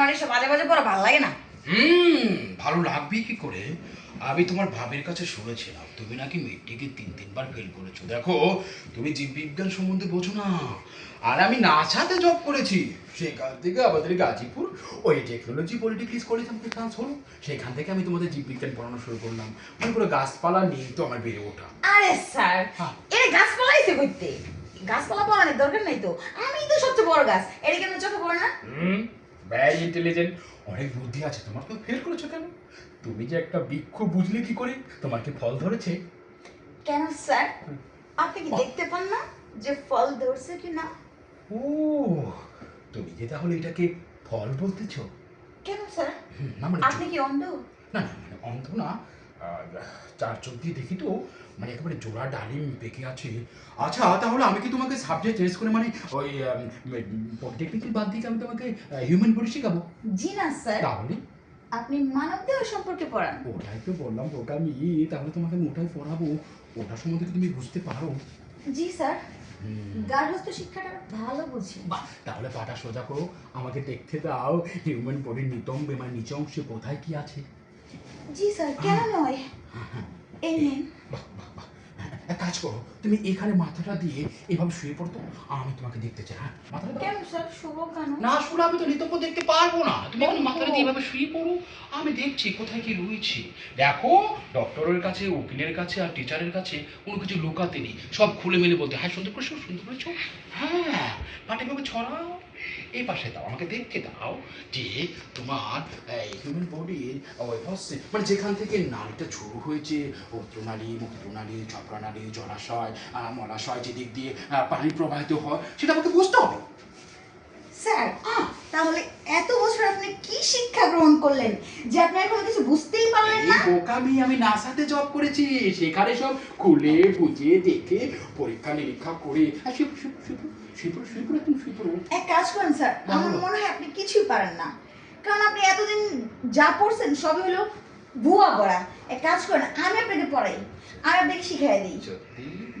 আমার এসব বাজে বাজে পড়া ভালো লাগে না? হুম ভালো লাগবে কি করে? আমি তোমার ভাবের কাছে শুনেছিলাম। তুমি নাকি মেট্রিকে তিন তিনবার ফেল করেছ। দেখো তুমি জীববিজ্ঞান সম্বন্ধে বোঝো না। আর আমি নাসাতে জব করেছি। সেখান থেকে আমাদের গাজীপুর ওই টেকনোলজি পলিটিক্যাল কলেজ আমাকে চান্স হলো। সেখান থেকে আমি তোমাদের জীববিজ্ঞান পড়ানো শুরু করলাম। মানে পুরো গাছপালা নিয়ে তো আমার বেড়ে ওঠা। আরে স্যার হ্যাঁ। এর গাছপালা আইছে করতে গাছপালা পড়ানোর দরকার নাই তো? আমি তো সবচেয়ে বড় গাছ। এটা কেন চোখে পড়ে না? হুম? ভ্যারি ইন্টেলিজেন্ট অনেক বুদ্ধি আছে তোমার তো ফেল করেছ কেন? তুমি যে একটা বৃক্ষ বুঝলে কি করে? তোমার কি ফল ধরেছে? কেন স্যার? আপনি কি দেখতে পান না যে ফল ধরছে কি না? ও তুমি যে তাহলে এটাকে ফল বলতেছো। কেন স্যার? মানে আপনি কি অন্ধ? না না মানে অন্ধ না চার চোখ দিয়ে দেখি তো মানে একেবারে জোড়া ডালিম পেকে আছে। আচ্ছা তাহলে আমি কি তোমাকে সাবজেক্ট চেঞ্জ করে মানে ওই পলিটেকনিক্যাল বাদ দিয়ে আমি তোমাকে হিউম্যান বডি শেখাবো? জি না স্যার। তাহলে? আপনি মানব দেহ সম্পর্কে পড়ান। ওটাই তো বললাম বোকামি তাহলে তোমাকে আমি ওটাই পড়াবো। ওটার সম্বন্ধে তুমি বুঝতে পারো? জি স্যার। হুম। গার্হস্থ শিক্ষাটা ভালো বুঝি। তাহলে পাটা সোজা করো আমাকে দেখতে দাও হিউম্যান বডির নিতম্বে মানে নিচে অংশে কোথায় কি আছে? জি স্যার কেন নয়? এই নিন। এক কাজ করো তুমি এখানে মাথাটা দিয়ে এভাবে শুয়ে পড়তো আমি তোমাকে দেখতে চাই হ্যাঁ? মাথাটা কেন স্যার? শুভ কেন? না শুলে আমি তো নিতম্ব দেখতে পারব না। তুমি এখন মাথাটা দিয়ে এভাবে শুয়ে পড়ো। আমি দেখছি কোথায় কি রয়েছে। দেখো ডক্টরের কাছে উকিলের কাছে আর টিচারের কাছে কোনো কিছু লুকাতে নেই। সব খুলে মেলে বলতে হ্যাঁ। সুন্দর করেছ সুন্দর করেছ হ্যাঁ পাটে ছড়াও। এই পাশে দাও, আমাকে দেখতে দাও যে তোমার হিউম্যান বডির হচ্ছে মানে যেখান থেকে নালীটা শুরু হয়েছে অত্রনালী মুক্তনালী চক্রনালী, জলাশয় মলাশয় যেদিক দিয়ে পানি প্রবাহিত হয়, সেটা আমাকে বুঝতে হবে স্যার তাহলে এত বছর আপনি কি শিক্ষা গ্রহণ করলেন যে আপনি এখন কিছু বুঝতেই পারলেন না? বোকামি আমি নাসাতে জব করেছি সেখানে সব খুলে বুঝে দেখে পরীক্ষা নিরীক্ষা করে। আর শিব শিব এক কাজ করেন স্যার আমার মনে হয় আপনি কিছুই পারেন না। কারণ আপনি এতদিন যা পড়ছেন সবই হলো ভুয়া পড়া এক কাজ করেন আমি আপনাকে পড়াই আমি আপনাকে শিখাই দিই।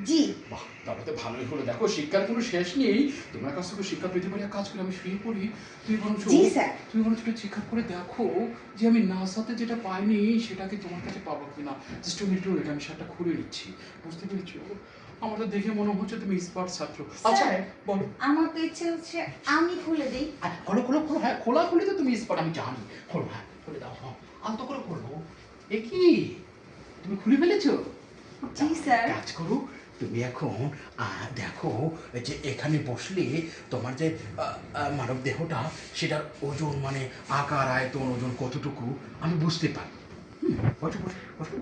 জি। বাহ তাহলে তো ভালোই হলো। দেখো শিক্ষার কোনো শেষ নেই। তোমার কাছ থেকে শিক্ষা পেতে পারি কাজ করে আমি শুয়ে পড়ি। তুমি বরঞ্চ জি, স্যার। তুমি বরঞ্চ একটু চেক আপ করে দেখো যে আমি নাসাতে যেটা পাইনি সেটাকে তোমার কাছে পাবো কিনা। জাস্ট তুমি একটু এটা আমি সেটা খুলে নিচ্ছি। বুঝতে পেরেছ? আমার তো দেখে মনে হচ্ছে তুমি স্মার্ট ছাত্র। আচ্ছা বলো। আমার তো ইচ্ছে হচ্ছে আমি খুলে দিই। আর খোলো খোলো খোলো হ্যাঁ খোলা খুলে তো তুমি স্পট আমি জানি। খোলো হ্যাঁ খুলে দাও হ্যাঁ। আলতো করে খোলো। এ কি তুমি খুলে ফেলেছো? জি, স্যার। কাজ করো তুমি এখন দেখো যে এখানে বসলে তোমার যে মানব দেহটা সেটার ওজন মানে আকার আয়তন ওজন কতটুকু আমি বুঝতে পারি।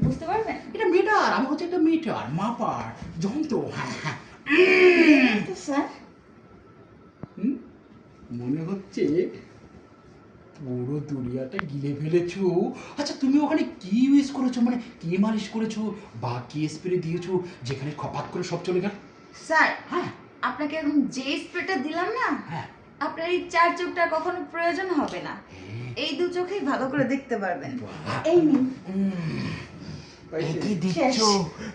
বুঝতে পারবেন এটা মিটার আমি হচ্ছে একটা মিটার মাপার যন্ত্র হ্যাঁ হ্যাঁ স্যার হুম? মনে হচ্ছে পুরো দুনিয়াটা গিলে ফেলেছো। আচ্ছা তুমি ওখানে কি ইউজ করেছ? মানে কি মালিশ করেছ? বা কি স্প্রে দিয়েছ? যেখানে খপাত করে সব চলে গেল? স্যার হ্যাঁ। আপনাকে এখন যে স্প্রেটা দিলাম না হ্যাঁ। আপনার এই চার চোখটা কখনো প্রয়োজন হবে না। এই দু চোখেই ভালো করে দেখতে পারবেন। এই নিন। কি দিচ্ছ শেষ।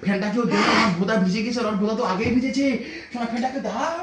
ফ্যানটা কেউ দেখো আমার বোধা ভিজে গেছে আর বোধা তো আগেই ভিজেছে। ফ্যানটাকে দাও।